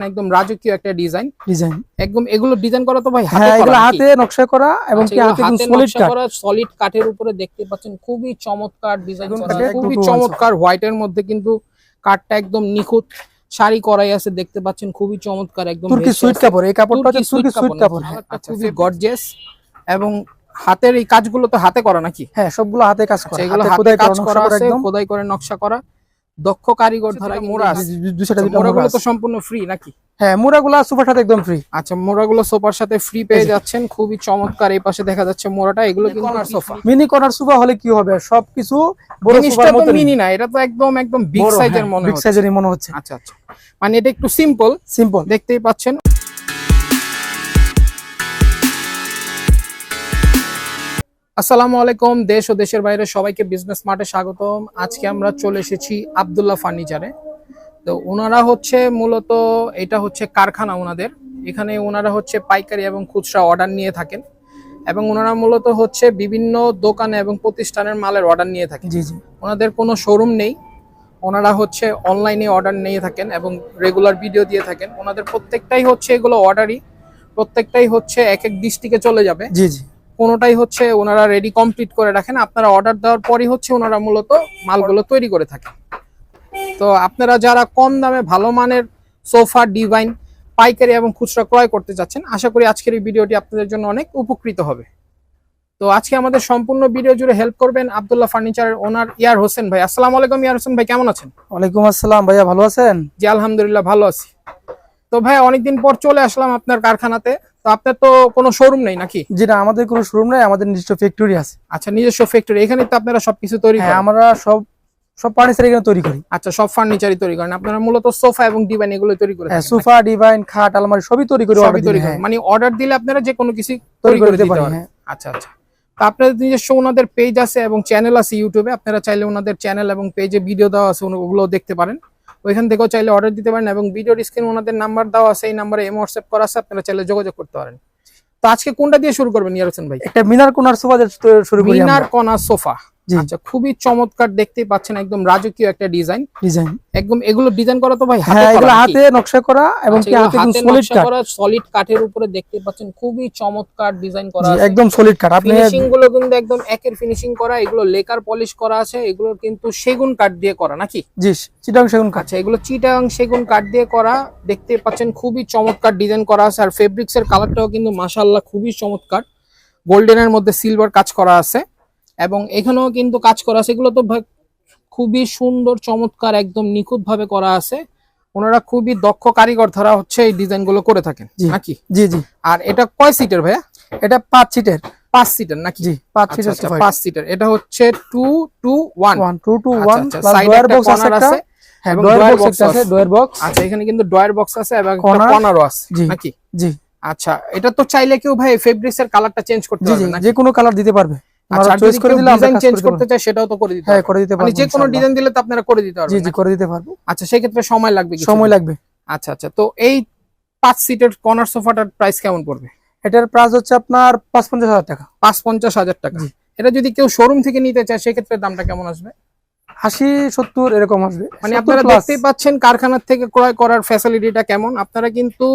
একদম রাজকীয় একটা ডিজাইন ডিজাইন একদম এগুলো ডিজাইন করা তো ভাই হাতে হ্যাঁ এগুলো হাতে নকশা করা এবং কি হাতে সলিড কাট সলিড কাঠের উপরে দেখতে পাচ্ছেন খুবই চমৎকার ডিজাইন করা খুবই চমৎকার। হোয়াইটের মধ্যে কিন্তু কাঠটা একদম নিখুঁত শাড়ি করাই আছে দেখতে পাচ্ছেন খুবই চমৎকার একদম তুর্কি সুইট কাপড় এই কাপড়টা হচ্ছে তুর্কি সুইট কাপড় হ্যাঁ কালারটা খুবই গর্জিয়াস এবং হাতের এই কাজগুলো তো হাতে করা নাকি? হ্যাঁ সবগুলো হাতে কাজ করা আচ্ছা, এগুলো হাতে কাজ করা করা করা আছে খোদাই করে নকশা করা। দক্ষ কারিগর দ্বারা মোড়া মোড়াগুলো তো সম্পূর্ণ ফ্রি নাকি? হ্যাঁ মোড়াগুলো সুপার সাথে একদম ফ্রি আচ্ছা মোড়াগুলো সোফার সাথে ফ্রি পেয়ে যাচ্ছেন। খুবই চমৎকার এই পাশে দেখা যাচ্ছে মোড়াটা। এগুলো কিন্তু সোফা। মিনি কর্নার সোফা হলে কি হবে? সবকিছু বড় সোফার মতো মিনি না এটা তো একদম একদম বিগ সাইজের মনে বিগ হচ্ছে। সাইজেরই মনে হচ্ছে। আচ্ছা আচ্ছা। মানে এটা একটু সিম্পল সিম্পল দেখতেই পাচ্ছেন। আসসালামু আলাইকুম দেশ ও দেশের বাইরে সবাইকে বিজনেস মার্টে স্বাগতম। আজকে আমরা চলে এসেছি আব্দুল্লাহ ফার্নিচারে। তো ওনারা হচ্ছে মূলত এটা হচ্ছে কারখানা ওনাদের। এখানে ওনারা হচ্ছে পাইকারি এবং খুচরা অর্ডার নিয়ে থাকেন এবং ওনারা মূলত হচ্ছে বিভিন্ন দোকানে এবং প্রতিষ্ঠানের মালের অর্ডার নিয়ে থাকেন। জি জি। ওনাদের কোনো শোরুম নেই। ওনারা হচ্ছে অনলাইনে অর্ডার নিয়ে থাকেন এবং রেগুলার ভিডিও দিয়ে থাকেন। ওনাদের প্রত্যেকটাই হচ্ছে এগুলো অর্ডারই। প্রত্যেকটাই হচ্ছে এক এক ডিস্ট্রিক্টে চলে যাবে। জি জি। কোনোটাই হচ্ছে ওনারা রেডি কমপ্লিট করে রাখেন আপনারা অর্ডার দেওয়ার পরই হচ্ছে ওনারা মূলত মালগুলো তৈরি করে থাকেন। তো আপনারা যারা কম দামে ভালো মানের সোফা ডিভাইন পাইকারি এবং খুচরা ক্রয় করতে যাচ্ছেন আশা করি আজকের এই ভিডিওটি আপনাদের জন্য অনেক উপকৃত হবে। তো আজকে আমাদের সম্পূর্ণ ভিডিও জুড়ে হেল্প করবেন আব্দুল্লাহ ফার্নিচারের ওনার ইয়ার হোসেন ভাই। আসসালামু আলাইকুম ইয়ার হোসেন ভাই কেমন আছেন? ওয়ালাইকুম আসসালাম ভাইয়া ভালো আছেন? জি আলহামদুলিল্লাহ ভালো আছি। তো ভাই অনেকদিন পর চলে আসলাম আপনার কারখানাতে। তো আপনার তো কোনো শোরুম নেই নাকি? না আমাদের কোনো শোরুম নাই আমাদের নিজস্ব ফ্যাক্টরি আছে। আচ্ছা নিজস্ব ফ্যাক্টরি এখানে তো আপনারা সবকিছু তৈরি হ্যাঁ করেন? আমরা সব সব ফার্নিচার এখানে তৈরি করি। আচ্ছা সব ফার্নিচারই তৈরি করেন। আপনারা মূলত সোফা এবং ডিভাইন এগুলো তৈরি করে হ্যাঁ সোফা ডিভাইন খাট আলমারি সবই তৈরি করি? সবই তৈরি করেন। হ্যাঁ। মানে অর্ডার দিলে আপনারা যে কোনো কিছু তৈরি করে দিতে পারেন হ্যাঁ। আচ্ছা আচ্ছা। তো আপনাদের নিজস্ব ওনাদের পেজ আছে এবং চ্যানেল আছে ইউটিউবে আপনারা চাইলে ওনাদের চ্যানেল এবং পেজে ভিডিও দেওয়া আছে ওগুলো দেখতে পারেন। ওইখান থেকেও চাইলে অর্ডার দিতে পারেন এবং ভিডিও স্ক্রিন ওনাদের নাম্বার দেওয়া আছে এই নাম্বারে এম হোয়াটসঅ্যাপ করা আছে আপনারা চাইলে যোগাযোগ করতে পারেন। তো আজকে কোনটা দিয়ে শুরু করবেন ইয়ার হোসেন ভাই? একটা মিনার কোনার সোফা দিয়ে শুরু করি মিনার কোনার সোফা। আচ্ছা খুবই চমৎকার দেখতে পাচ্ছেন একদম রাজকীয় একটা ডিজাইন। ডিজাইন। একদম এগুলো ডিজাইন করা তো ভাই হাতে হ্যাঁ এগুলো হাতে নকশা করা এবং আচ্ছা, কি হাতে সলিড কাট করা সলিড কাঠের উপরে দেখতে পাচ্ছেন খুবই চমৎকার ডিজাইন করা আছে। একদম সলিড কাট আপনি ফিনিশিংগুলো কিন্তু একদম একের ফিনিশিং করা এগুলো লেকার পলিশ করা আছে এগুলো কিন্তু সেগুন কাঠ দিয়ে করা নাকি? জি চিটাং সেগুন কাঠ আচ্ছা এগুলো চিটাং সেগুন কাঠ দিয়ে করা দেখতে পাচ্ছেন খুবই চমৎকার ডিজাইন করা আছে। আর ফেব্রিক্স এর কালারটাও কিন্তু মাশাআল্লাহ খুবই চমৎকার। গোল্ডেনের মধ্যে সিলভার কাজ করা আছে। এবং এখানেও কিন্তু কাজ করা আছে। এগুলো তো খুবই সুন্দর চমৎকার একদম নিখুঁত ভাবে করা আছে। ওনারা খুবই দক্ষ কারিগর ধারা হচ্ছে এই ডিজাইনগুলো করে থাকেন নাকি? জি জি। আর এটা কয় সিটের ভাইয়া? এটা পাঁচ সিটের। পাঁচ সিটের নাকি? জি পাঁচ আচ্ছা, সিটের আচ্ছা, পাঁচ সিটার। এটা হচ্ছে two two one one two two one drawer box আছে হ্যাঁ ডয়ার বক্স আছে। ডয়ার বক্স আচ্ছা এখানে কিন্তু ডয়ার বক্স আছে এবং? কর্নারও আছে। নাকি? জি। আচ্ছা এটা তো চাইলে কেউ ভাই ফেব্রিক্স এর কালারটা চেঞ্জ করতে পারবে নাকি? যে কোনো কালার দিতে পারবে। আচ্ছা আমরা আর চয়েস করে দিলে ডিজাইন চেঞ্জ করতে দেব সেটাও তো করে দিতে হ্যাঁ করে দিতে পারব যে কোনো ডিজাইন দিলে তো আপনারা করে দিতে পারবেন জি নাকি? করে দিতে পারব। আচ্ছা সেই ক্ষেত্রে সময় লাগবে কিছু সময় লাগবে। আচ্ছা আচ্ছা তো এই পাঁচ সিটের কর্নার সোফাটার প্রাইস কেমন পড়বে? এটার প্রাইস হচ্ছে আপনার পাঁচ পঞ্চাশ হাজার টাকা। পাঁচ পঞ্চাশ হাজার টাকা। এটা যদি কেউ শোরুম থেকে নিতে চায় সেক্ষেত্রে দামটা কেমন আসবে? আশি সত্তর এরকম আসবে। মানে আপনারা plus। দেখতেই পাচ্ছেন কারখানার থেকে ক্রয় করার ফ্যাসিলিটিটা কেমন। আপনারা কিন্তু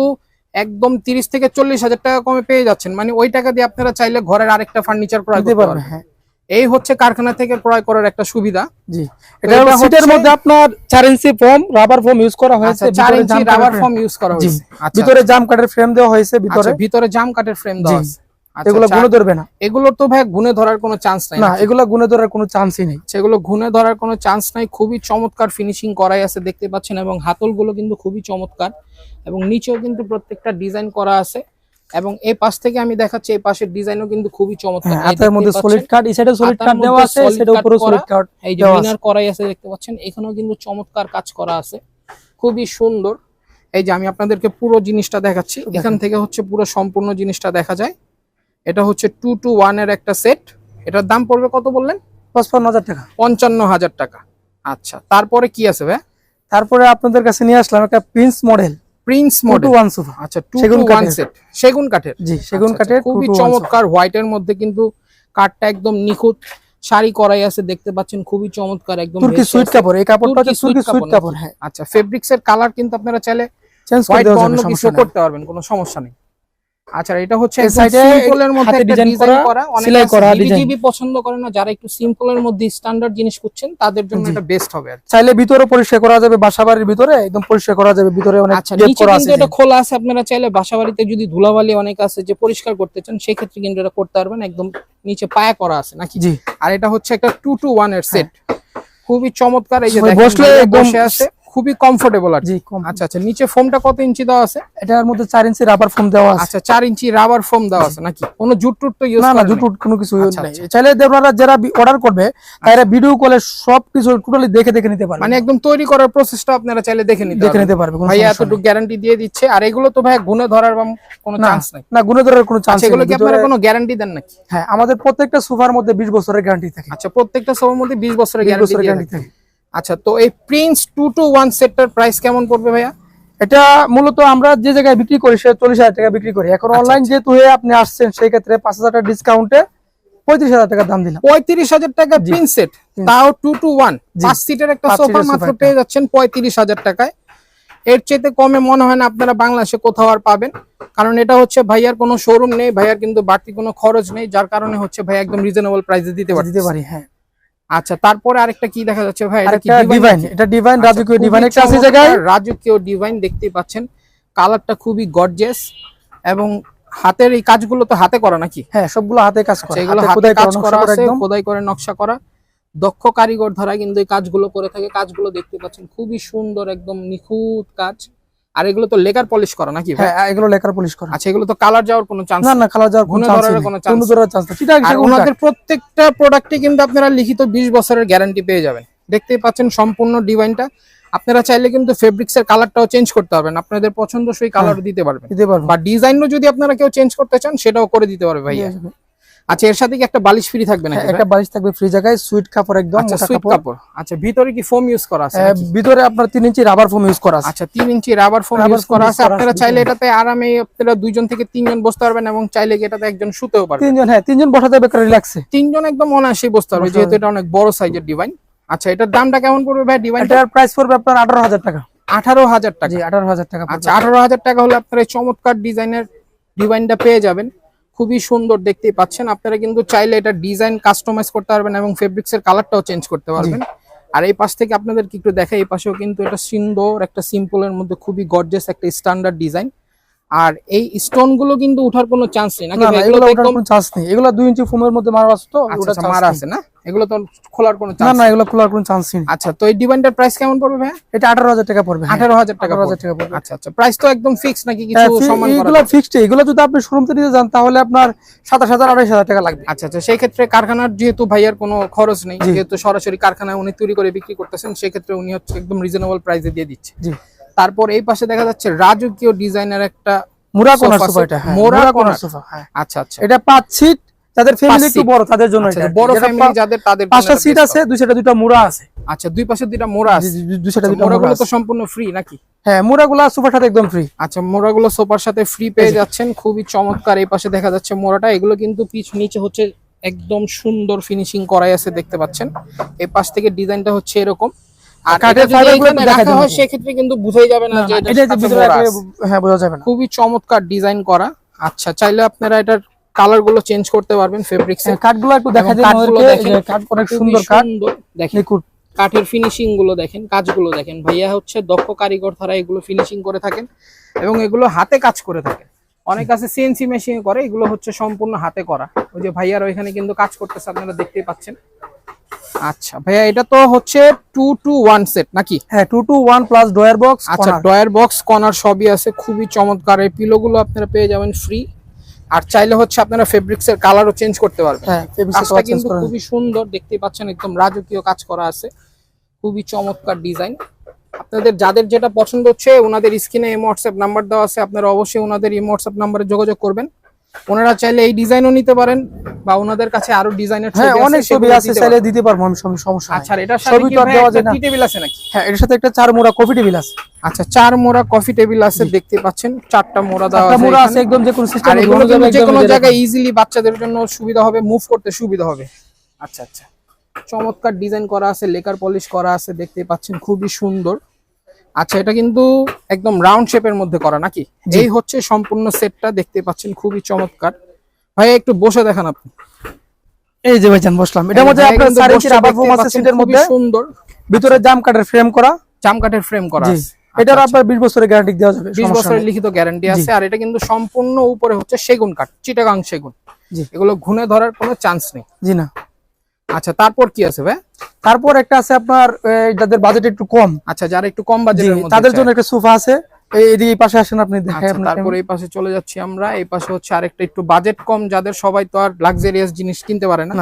একদম তিরিশ থেকে চল্লিশ হাজার টাকা কমে পেয়ে যাচ্ছেন। মানে ওই টাকা দিয়ে আপনারা চাইলে ঘরের আরেকটা ফার্নিচার ক্রয় করতে পারবেন হ্যাঁ। এই হচ্ছে কারখানা থেকে ক্রয় করার একটা সুবিধা। জি। এটা সিটের মধ্যে আপনার চার inch foam rubber foam use করা হয়েছে আচ্ছা চার ভিতরে ইঞ্চি রাবার ফোম ইউজ করা হয়েছে। আচ্ছা ভিতরে জাম কাঠের ফ্রেম দেওয়া হয়েছে ভিতরে। আচ্ছা, ভিতরে জাম কাঠের ফ্রেম দেওয়া। আছে। আচ্ছা, এগুলো আচ্ছা, গুনে ধরবে না। এগুলো তো ভাই গুনে ধরার কোনো চান্স নাই না এগুলো গুনে ধরার কোনো চান্সই নেই। সেগুলো ঘুনে ধরার কোনো চান্স নাই। খুবই চমৎকার ফিনিশিং করাই আছে দেখতে পাচ্ছেন এবং হাতলগুলো কিন্তু খুবই চমৎকার এবং নিচেও কিন্তু প্রত্যেকটা ডিজাইন করা আছে এবং এই পাশ থেকে আমি দেখাচ্ছি এই পাশের ডিজাইনও কিন্তু খুবই চমৎকার। হ্যাঁ হাতের মধ্যে সলিড কাট এই সাইডে সলিড কাট দেওয়া আছে সেটা উপরে সলিড কাট এই যে মিনার করাই আছে দেখতে পাচ্ছেন এখানেও কিন্তু চমৎকার কাজ করা আছে খুবই সুন্দর। এই যে আমি আপনাদেরকে পুরো জিনিসটা দেখাচ্ছি এখান থেকে হচ্ছে পুরো সম্পূর্ণ জিনিসটা দেখা যায়। এটা হচ্ছে টু টু ওয়ানের একটা সেট এটার দাম পড়বে কত বললেন? পঁচপান্ন হাজার টাকা। পঞ্চান্ন হাজার টাকা। আচ্ছা তারপরে কি আছে ভাই? তারপরে আপনাদের কাছে নিয়ে আসলাম একটা prince model prince two model one sofa আচ্ছা টু সেগুন ওয়ান সেট সেগুন কাঠের। জি সেগুন আচ্ছা, কাঠের আচ্ছা, খুবই 2 to 1 চমৎকার হোয়াইটের মধ্যে কিন্তু কাঠটা একদম নিখুঁত। শাড়ি করাই আছে দেখতে পাচ্ছেন খুবই চমৎকার একদম তুর্কি ভেসে সুইট কাপড়। এই কাপড়টা তুর্কি হচ্ছে তুর্কি সুইট কাপড় কাপড় হ্যাঁ। আচ্ছা ফেব্রিক্স এর কালার কিন্তু আপনারা চাইলে চেঞ্জ করে অন্য কিছু করতে পারবেন কোনো সমস্যা নেই। আচ্ছা এটা হচ্ছে সিম্পলের মধ্যে ডিজাইন করা, সেলাই করা। জিবি পছন্দ করে না যারা একটু সিম্পলের মধ্যে স্ট্যান্ডার্ড জিনিস খুঁজছেন তাদের জন্য। এটা বেস্ট হবে চাইলে ভিতরে পরিষ্কার করা যাবে বাসা বাড়ির ভিতরে একদম পরিষ্কার করা যাবে ভিতরে অনেক আচ্ছা নিচে কিন্তু আছে। এটা খোলা আছে আপনারা চাইলে বাসা বাড়িতে যদি ধুলাবালি অনেক আছে যে পরিষ্কার করতে চান সেই ক্ষেত্রে কিন্তু এটা করতে পারবেন একদম নিচে পায়া করা আছে নাকি? জি। আর এটা হচ্ছে একটা টু টু ওয়ানের সেট খুবই চমৎকার এই যে বসলে বসে আছে। খুবই কমফোর্টেবল আর জি আচ্ছা আচ্ছা নিচে ফোমটা কত ইঞ্চি দেওয়া আছে? এটার মধ্যে চার ইঞ্চি রাবার ফোম দেওয়া আছে। আচ্ছা চার ইঞ্চি রাবার ফোম দেওয়া আছে নাকি? কোনো জুট টুট তো ইউজ না না জুট কোনো কিছু আচ্ছা, নেই। আচ্ছা। চাইলে আপনারা যারা অর্ডার করবে তারা ভিডিও কলে সব কিছু টোটালি দেখে দেখে নিতে পারবে। মানে একদম তৈরি করার প্রসেসটা আপনারা চাইলে দেখে নিতে দেখে নিতে পারবে সমস্যা এতটুকু গ্যারান্টি দিয়ে দিচ্ছে আর এগুলো তো ভাই গুনে ধরার কোনো চান্স নাই। না গুণে ধরার কোনো চান্স এগুলো কি আপনারা কোনো গ্যারান্টি দেন নাকি? হ্যাঁ আমাদের প্রত্যেকটা সোফার মধ্যে 20 বছরের গ্যারান্টি থাকে। আচ্ছা প্রত্যেকটা সবার মধ্যে 20 বছরের গ্যারান্টি থাকে। আচ্ছা তো এই প্রিন্স টু টু ওয়ান সেটটার প্রাইস কেমন পড়বে ভাইয়া? এটা মূলত আমরা যে জায়গায় বিক্রি করি সে চল্লিশ হাজার টাকা বিক্রি করি। এখন আচ্ছা, অনলাইন যেহেতু হয়ে আপনি আসছেন সেই ক্ষেত্রে পাঁচ হাজার টাকা ডিসকাউন্টে পঁয়ত্রিশ হাজার টাকা দাম দিলাম। পঁয়ত্রিশ হাজার টাকা প্রিন্স সেট তাও টু টু ওয়ান পাঁচ সিটের একটা সোফা মাত্র পেয়ে যাচ্ছেন পঁয়ত্রিশ হাজার টাকায়। এর চেয়ে কমে মনে হয় না আপনারা বাংলাদেশে কোথাও আর পাবেন। কারণ এটা হচ্ছে ভাইয়ার কোনো শোরুম নেই ভাইয়ার কিন্তু বাড়তি কোনো খরচ নেই যার কারণে হচ্ছে ভাই একদম রিজনেবল প্রাইসে দিতে পারে দিতে পারি হ্যাঁ। আচ্ছা তারপরে আরেকটা কি দেখা যাচ্ছে? ভাই এটা কি ডিভাইন এটা ডিভাইন আচ্ছা, রাজকীয় ডিভাইন একটা আছে জায়গায়। রাজকীয় ডিভাইন দেখতে পাচ্ছেন। কালারটা খুবই গর্জিয়াস এবং হাতের এই কাজগুলো তো হাতে করা নাকি? হ্যাঁ সবগুলো হাতে কাজ করা আচ্ছা, এগুলো হাতে কাজ করা করা করা আছে একদম। খোদাই করে নকশা করা। দক্ষ কারিগর দ্বারা কিন্তু এই কাজগুলো করে থাকে। কাজগুলো দেখতে পাচ্ছেন খুবই সুন্দর একদম নিখুঁত কাজ। আর এগুলো তো লেকার পলিশ করা নাকি ভাই? হ্যাঁ এগুলো লেখার পলিশ করা। আচ্ছা এগুলো তো কালার যাওয়ার কোনো চান্স না না কালার যাওয়ার কোনো চান্স নেই। কোনো ধরার চান্স ঠিক আছে ওনাদের প্রত্যেকটা প্রোডাক্টে কিন্তু আপনারা লিখিত 20 বছরের গ্যারান্টি পেয়ে যাবেন। দেখতেই পাচ্ছেন সম্পূর্ণ ডিভাইনটা আপনারা চাইলে কিন্তু ফেব্রিক্স এর কালারটাও চেঞ্জ করতে পারবেন। আপনাদের পছন্দসই কালার দিতে পারবেন। দিতে পারবেন বা ডিজাইনও যদি আপনারা কেউ চেঞ্জ করতে চান সেটাও করে দিতে পারবে ভাইয়া। আচ্ছা এর সাথে কি একটা বালিশ ফ্রি থাকবে নাকি হ্যাঁ, একটা বালিশ থাকবে ফ্রি জায়গায় সুইট কাপড় একদম আচ্ছা সুইট কাপড়। আচ্ছা ভিতরে কি ফোম ইউজ করা আছে হ্যাঁ, ভিতরে আপনার তিন ইঞ্চি রাবার ফোম ইউজ করা আছে। আচ্ছা তিন ইঞ্চি রাবার ফোম ইউজ করা আছে। আপনারা চাইলে এটাতে আরামে আপনারা দুইজন থেকে তিনজন বসতে পারবেন এবং চাইলে কি এটাতে একজন শুতেও পারবেন। তিনজন হ্যাঁ তিনজন বসা যাবে রিল্যাক্সে তিনজন একদম অনায়াসেই বসতে পারবে যেহেতু এটা অনেক বড় সাইজের ডিভাইন আচ্ছা এটার দামটা কেমন পড়বে ভাই? ডিভাইনটা এটার প্রাইস পড়বে আপনার আঠারো হাজার টাকা। আঠারো হাজার টাকা। জি আঠারো হাজার টাকা আচ্ছা আঠারো হাজার টাকা হলে আপনারা এই চমৎকার ডিজাইনের ডিজাইনটা পেয়ে যাবেন। খুবই সুন্দর দেখতেই পাচ্ছেন। আপনারা কিন্তু চাইলে এটা ডিজাইন কাস্টমাইজ করতে পারবেন এবং ফেব্রিক্স এর কালারটাও চেঞ্জ করতে পারবেন। আর এই পাশ থেকে আপনাদেরকে একটু দেখে এই পাশেও কিন্তু এটা সুন্দর একটা সিম্পলের মধ্যে খুবই গর্জেস একটা স্ট্যান্ডার্ড ডিজাইন আর এই স্টোনগুলো কিন্তু উঠার কোনো চান্স নেই। নাকি এগুলো ওঠার একদম কোনো চান্স নেই। এগুলো দুই ইঞ্চি ফোমের মধ্যে মারা আছে তো আচ্ছা ওটা আচ্ছা, মারা আছে না? এগুলো তো খোলার কোনো চান্স না না এগুলো খোলার কোনো চান্স নেই। আচ্ছা তো এই ডিজাইনটার প্রাইস কেমন পড়বে ভাই এটা আঠারো হাজার টাকা পড়বে হ্যাঁ। আঠারো হাজার টাকা 18,000 পড়বে। টাকা পড়বে। আচ্ছা আচ্ছা প্রাইস তো একদম ফিক্স নাকি কিছু হ্যাঁ, ফি- সম্মান করা এগুলো ফিক্সড এগুলো যদি আপনি শোরুম থেকে নিতে যান তাহলে আপনার সাতাশ হাজার আড়াইশ হাজার টাকা লাগবে। আচ্ছা আচ্ছা সেই ক্ষেত্রে কারখানার যেহেতু ভাইয়ার কোনো খরচ নেই যেহেতু সরাসরি কারখানায় উনি তৈরি করে বিক্রি করতেছেন সেক্ষেত্রে উনি হচ্ছে একদম রিজনেবল প্রাইসে দিয়ে দিচ্ছে। জি। তারপর এই পাশে দেখা যাচ্ছে রাজকীয় ডিজাইনের একটা মুরা সোফা এটা হ্যাঁ মোরা মুরা কোনার। কোনার সোফা হ্যাঁ। আচ্ছা আচ্ছা। এটা পাঁচ সিট যাদের ফ্যামিলি একটু বড় তাদের জন্য আচ্ছা, এটা। বড় ফ্যামিলি যাদের তাদের পাঁচটা সিট আছে দুই সাইডে দুইটা মুরা আছে। আচ্ছা দুই পাশে দুইটা মোড়া আছে। দুই সাইডে দুইটা মুরা মোড়াগুলো তো সম্পূর্ণ ফ্রি নাকি? হ্যাঁ মুরাগুলো সোফার সাথে একদম ফ্রি আচ্ছা মোড়াগুলো সোফার সাথে ফ্রি পেয়ে যাচ্ছেন। খুবই চমৎকার এই পাশে দেখা যাচ্ছে মোড়াটা এগুলো কিন্তু পিছ নিচে হচ্ছে একদম সুন্দর ফিনিশিং করাই আছে দেখতে পাচ্ছেন। এই পাশ থেকে ডিজাইনটা হচ্ছে এরকম। আর কাঠের দেখা হয় যাবে। সেক্ষেত্রে কিন্তু বুঝাই যাবে না যে এটা। হ্যাঁ বোঝা যাবে খুবই চমৎকার ডিজাইন করা। আচ্ছা চাইলে আপনারা এটার কালারগুলো চেঞ্জ করতে পারবেন ফেব্রিক্স হ্যাঁ, কাঠগুলো একটু দেখা যায় কাঠ অনেক সুন্দর কাঠ। দেখেন কাঠের ফিনিশিংগুলো দেখেন কাজগুলো দেখেন। ভাইয়া হচ্ছে দক্ষ কারিগর দ্বারা এগুলো ফিনিশিং করে থাকেন এবং এগুলো হাতে কাজ করে থাকেন। অনেক আছে সিএনসি মেশিনে করে এগুলো হচ্ছে সম্পূর্ণ হাতে করা। ওই যে ভাইয়ার ওইখানে কিন্তু কাজ করতেছে আপনারা দেখতেই পাচ্ছেন। আচ্ছা ভাইয়া এটা তো হচ্ছে টু টু ওয়ান সেট নাকি? হ্যাঁ two two one plus drawer box আচ্ছা ডয়ার বক্স কর্নার সবই আছে খুবই চমৎকার। এই পিলোগুলো আপনারা পেয়ে যাবেন ফ্রি আর চাইলে হচ্ছে আপনারা ফেব্রিক্স এর কালারও চেঞ্জ করতে পারবেন। হ্যাঁ কাজটা কিন্তু খুবই সুন্দর দেখতে পাচ্ছেন একদম রাজকীয় কাজ করা আছে। খুবই চমৎকার ডিজাইন আপনাদের যাদের যেটা পছন্দ হচ্ছে ওনাদের স্ক্রিনে এই হোয়াটসঅ্যাপ নাম্বার দেওয়া আছে আপনারা অবশ্যই ওনাদের এই হোয়াটসঅ্যাপ নাম্বারে যোগাযোগ করবেন। ওনারা চাইলে এই ডিজাইনও নিতে পারেন বা ওনাদের কাছে আরও ডিজাইনের হ্যাঁ অনেক ছবি আছে চাইলে দিতে পারব আমি সম- সমস্যা নাই। আচ্ছা সাথে ছবি তো দেওয়া যায় না। টেবিল আছে নাকি? হ্যাঁ এটার সাথে একটা চার মোড়া কফি টেবিল আছে। আচ্ছা চার মোড়া কফি টেবিল আছে দেখতে পাচ্ছেন চারটা মোড়া দেওয়া আছে মোড়া আছে একদম যে কোনো সিস্টেম যে কোনো জায়গায় ইজিলি বাচ্চাদের জন্য সুবিধা হবে মুভ করতে সুবিধা হবে। আচ্ছা আচ্ছা। চমৎকার ডিজাইন করা আছে লেকার পলিশ করা আছে দেখতে পাচ্ছেন খুবই সুন্দর। আচ্ছা এটা কিন্তু একদম রাউন্ড শেপের মধ্যে করা নাকি। এই হচ্ছে সম্পূর্ণ সেটটা দেখতে পাচ্ছেন খুবই চমৎকার। ভাই একটু বসে দেখান আপনি। এই যে ভাইজান বসলাম। এটার মধ্যে আপনার রাবার দেখতে ফোম আছে সিটের মধ্যে? সুন্দর। ভিতরে জাম কাঠের ফ্রেম করা? জাম জামকাঠের ফ্রেম করা আছে। এটার আচ্ছা, আপনার বিশ বছরের গ্যারান্টি দেওয়া যাবে বিশ সমস্যা বছরের লিখিত গ্যারান্টি আছে আর এটা কিন্তু সম্পূর্ণ উপরে হচ্ছে সেগুন কাঠ চিটাগাং সেগুন। জি। এগুলো ঘুনে ধরার কোনো চান্স নেই। জি না। আচ্ছা তারপর কি আছে ভাই? তারপর একটা আছে আপনার যাদের বাজেট একটু কম। আচ্ছা যারা একটু কম বাজেটের মধ্যে তাদের জন্য একটা সোফা আছে। এই এদিকে এই পাশে আসেন আপনি দেখেন আচ্ছা তারপর এই পাশে চলে যাচ্ছি আমরা। এই পাশে হচ্ছে আরেকটা একটু বাজেট কম যাদের সবাই তো আর লাক্সারিয়াস জিনিস কিনতে পারে না।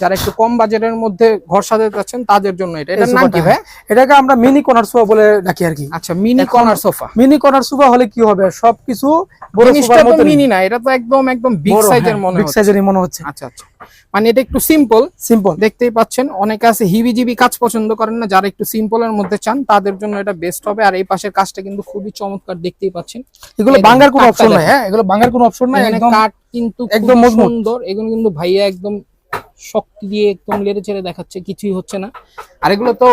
যারা একটু কম বাজেটের মধ্যে ঘর সাজাতে চাচ্ছেন তাদের জন্য এটা। নাম কি ভাই? এটাকে আমরা মিনি কর্নার সোফা বলে ডাকি আর কি। আচ্ছা mini corner sofa mini corner sofa হলে কি হবে? সবকিছু বড় সোফার মতো মিনি না এটা তো একদম একদম বিগ সাইজের মনে বিগ হচ্ছে। সাইজেরই মনে হচ্ছে। আচ্ছা আচ্ছা। মানে এটা একটু সিম্পল সিম্পল দেখতেই পাচ্ছেন অনেকে আছে হিবিজিবি কাজ পছন্দ করেন না যারা একটু সিম্পলের মধ্যে চান তাদের জন্য এটা বেস্ট হবে। আর এই পাশের কাজটা কিন্তু খুবই চমৎকার দেখতেই পাচ্ছেন। এগুলো বাঙ্গার কোনো অপশন নাই হ্যাঁ? এগুলো বাঙ্গার কোনো অপশন নাই একদম কাট কিন্তু একদম একদম সুন্দর। এগুলো কিন্তু ভাইয়া একদম শক্তি দিয়ে একদম লেড়ে ছেড়ে দেখাচ্ছে কিছুই হচ্ছে না। আর এগুলো তো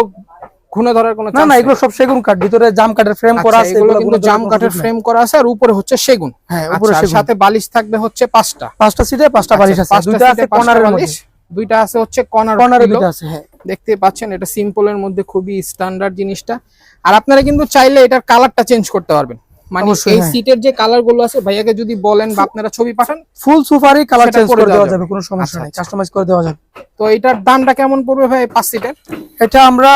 ঘুনে ধরার কোনো না না এগুলো সব সেগুন কাঠ ভিতরে জাম কাঠের ফ্রেম করা আচ্ছা, আছে এগুলো কিন্তু জাম কাঠের ফ্রেম করা আছে আর উপরে হচ্ছে সেগুন। হ্যাঁ আচ্ছা, উপরে সাথে বালিশ থাকবে হচ্ছে পাঁচটা। পাঁচটা সিটে পাঁচটা বালিশ আচ্ছা, আছে দুইটা আছে কর্নারের মধ্যে। দুইটা আছে হচ্ছে কর্নার কর্নারে দুইটা আছে হ্যাঁ। দেখতে পাচ্ছেন এটা সিম্পলের মধ্যে খুবই স্ট্যান্ডার্ড জিনিসটা। আর আপনারা কিন্তু চাইলে এটার কালারটা চেঞ্জ করতে পারবেন। মানে এই হ্যাঁ। সিটের যে কালারগুলো আছে ভাইয়াকে যদি বলেন বা আপনারা ছবি পাঠান ফুল সোফারই কালার চেঞ্জ করে করে দেওয়া যাবে। কোনো সমস্যা আচ্ছা, নাই আচ্ছা। কাস্টমাইজ করে দেওয়া যাবে। তো এটার দামটা কেমন পড়বে ভাই পাঁচ সিটের এটা আমরা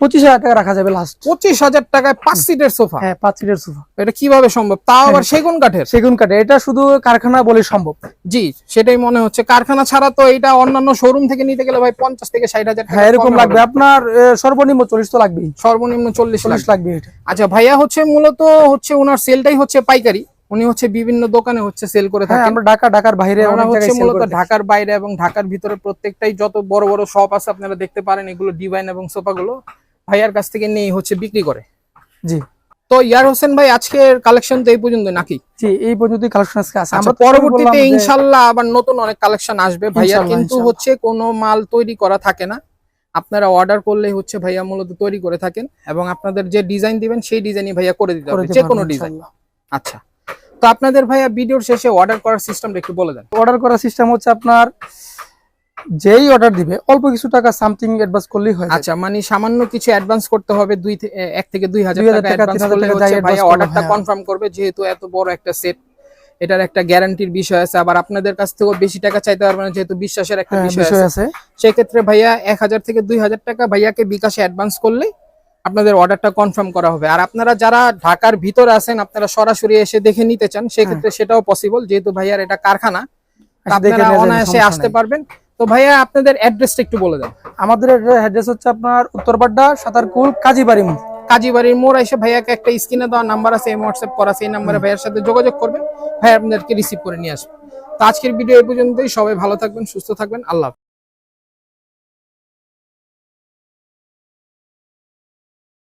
পঁচিশ হাজার টাকা রাখা যাবে লাস্ট পঁচিশ হাজার টাকায় পাঁচ সিটের সোফা? হ্যাঁ পাঁচ সিটের সোফা। এটা কীভাবে সম্ভব? তাও আবার হ্যাঁ। সেগুন কাঠের? সেগুন এটা শুধু কারখানা বলে সম্ভব। জি সেটাই মনে হচ্ছে। কারখানা ছাড়া তো এটা অন্যান্য শোরুম থেকে নিতে গেলে ভাই পঞ্চাশ থেকে ষাট হাজার হ্যাঁ এরকম লাগবে। আপনার সর্বনিম্ন চল্লিশ তো লাগবেই। সর্বনিম্ন চল্লিশ লাগবে। এটা। আচ্ছা ভাইয়া হচ্ছে মূলত হচ্ছে ওনার সেলটাই হচ্ছে পাইকারি। উনি হচ্ছে বিভিন্ন দোকানে হচ্ছে সেল করে হ্যাঁ থাকেন। আমরা ঢাকা ঢাকার বাইরে আমরা হচ্ছে মূলত ঢাকার বাইরে এবং ঢাকার ভিতরে প্রত্যেকটাই যত বড় বড় শপ আছে আপনারা দেখতে পারেন এগুলো ডিভাইন এবং সোফা গুলো। ভাইয়ার কাছ থেকে নিয়ে হচ্ছে বিক্রি করে। জি। তো ইয়ার হোসেন ভাই আজকের কালেকশন তো এই পর্যন্ত নাকি? জি এই পর্যন্তই কালেকশন আজকে আছে। আমরা আমরা পরবর্তীতে ইনশাল্লাহ আবার নতুন অনেক কালেকশন আসবে। ভাইয়া কিন্তু হচ্ছে কোনো মাল তৈরি করা থাকে না। আপনারা অর্ডার করলেই হচ্ছে ভাইয়া মূলত তৈরি করে থাকেন এবং আপনাদের যে ডিজাইন দিবেন সেই ডিজাইনই ভাইয়া করে দিতে হবে যে কোনো ডিজাইন আচ্ছা তো আপনাদের ভাইয়া ভিডিওর শেষে অর্ডার করার সিস্টেমটা একটু বলে দেন। অর্ডার করার সিস্টেম হচ্ছে আপনার যেই অর্ডার দিবে অল্প কিছু টাকা সামথিং অ্যাডভান্স করলেই হয় আচ্ছা মানে সামান্য কিছু অ্যাডভান্স করতে হবে দুই এক থেকে দুই হাজার 2000 টাকা যাই অর্ডারটা কনফার্ম করবে যেহেতু এত বড় একটা সেট এটার একটা গ্যারান্টির বিষয় আছে। আবার আপনাদের কাছ থেকেও বেশি টাকা চাইতে পারবে না যেহেতু বিশ্বাসের একটা হ্যাঁ বিষয় আছে। সেক্ষেত্রে ভাইয়া এক হাজার থেকে দুই হাজার টাকা ভাইয়াকে বিকাশে অ্যাডভান্স করলে আপনাদের অর্ডারটা কনফার্ম করা হবে। আর আপনারা যারা ঢাকার ভিতরে আছেন আপনারা সরাসরি এসে দেখে নিতে চান সেক্ষেত্রে সেটাও পসিবল যেহেতু ভাইয়ার এটা কারখানা আপনারা অনায়াসে আসতে পারবেন। তো ভাইয়া আপনাদের অ্যাড্রেসটা একটু বলে দেন। আমাদের অ্যাড্রেস হচ্ছে আপনার উত্তরপাড্ডা সাতারকুল কাজীবাড়ি। কাজীবাড়ির মোড় এসে ভাইয়াকে একটা স্ক্রিনে দেওয়া নাম্বার আছে এই হোয়াটসঅ্যাপ করা সেই নাম্বারে ভাইয়ার সাথে যোগাযোগ করবেন। ভাইয়া আপনাদেরকে রিসিভ করে নিয়ে আসবেন। তো আজকের ভিডিও এই পর্যন্তই। সবাই ভালো থাকবেন সুস্থ থাকবেন। আল্লাহ।